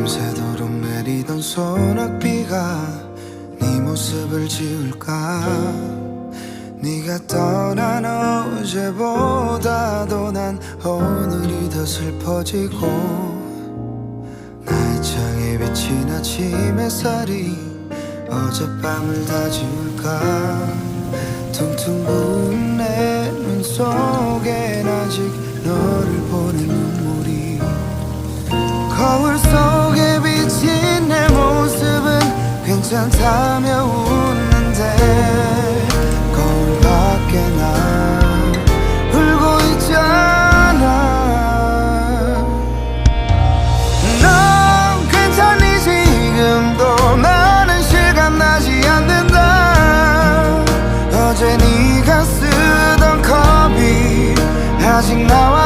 밤새도록 내리던 소낙비가 네 모습을 지울까? 네가 떠난 어제보다도 난 오늘이 더 슬퍼지고 나의 창에 비친 아침 햇살이 어젯밤을 다 지울까? 퉁퉁 부은 내 눈 속엔 아직 너를 보는 눈물이 거울 속 항상 사며 웃는데 거울 밖에 나 울고 있잖아. 넌 괜찮니? 지금도 나는 실감나지 않는다. 어제 네가 쓰던 컵이 아직 나와